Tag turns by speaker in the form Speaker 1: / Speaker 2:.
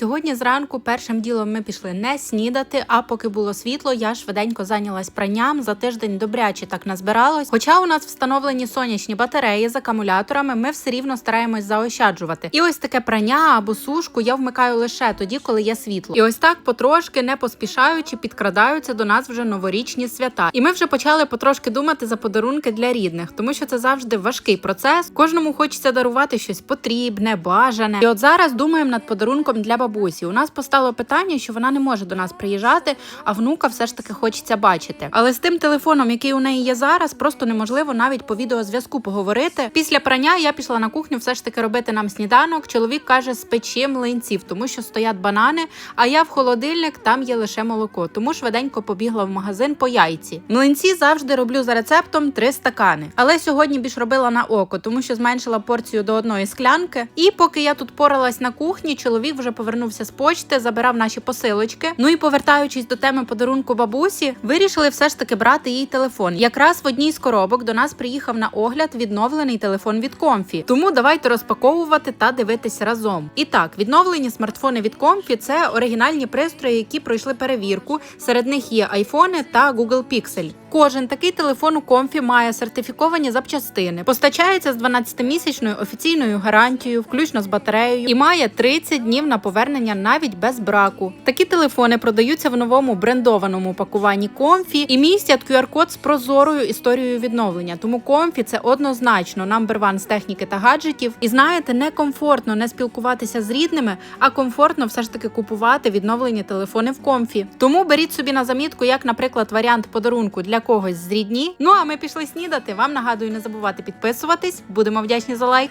Speaker 1: Сьогодні зранку першим ділом ми пішли не снідати, а поки було світло, я швиденько зайнялась пранням. За тиждень добряче так назбиралось. Хоча у нас встановлені сонячні батареї з акумуляторами, ми все рівно стараємось заощаджувати. І ось таке прання або сушку я вмикаю лише тоді, коли є світло. І ось так потрошки, не поспішаючи, підкрадаються до нас вже новорічні свята. І ми вже почали потрошки думати за подарунки для рідних, тому що це завжди важкий процес. Кожному хочеться дарувати щось потрібне, бажане. І от зараз думаємо над подарунком для бабусі. У нас постало питання, що вона не може до нас приїжджати, а внука все ж таки хочеться бачити. Але з тим телефоном, який у неї є зараз, просто неможливо навіть по відеозв'язку поговорити. Після прання я пішла на кухню, все ж таки робити нам сніданок. Чоловік каже, спечи млинців, тому що стоять банани. А я в холодильник там є лише молоко. Тому швиденько побігла в магазин по яйці. Млинці завжди роблю за рецептом три стакани. Але сьогодні більш робила на око, тому що зменшила порцію до одної склянки. І поки я тут поралась на кухні, чоловік вже повернувся з почти, забирав наші посилочки. Ну і повертаючись до теми подарунку бабусі, вирішили все ж таки брати їй телефон. Якраз в одній з коробок до нас приїхав на огляд відновлений телефон від Комфі. Тому давайте розпаковувати та дивитись разом. І так, відновлені смартфони від Комфі це оригінальні пристрої, які пройшли перевірку. Серед них є айфони та Google Pixel. Кожен такий телефон у Комфі має сертифіковані запчастини, постачається з 12-місячною офіційною гарантією, включно з батареєю, і має 30 днів на повернення навіть без браку. Такі телефони продаються в новому брендованому пакуванні Комфі і містять QR-код з прозорою історією відновлення. Тому Комфі це однозначно number one з техніки та гаджетів. І знаєте, некомфортно не спілкуватися з рідними, а комфортно все ж таки купувати відновлені телефони в Комфі. Тому беріть собі на замітку, як, наприклад, варіант подарунку для когось з рідні. Ну а ми пішли снідати. Вам нагадую, не забувати підписуватись. Будемо вдячні за лайк.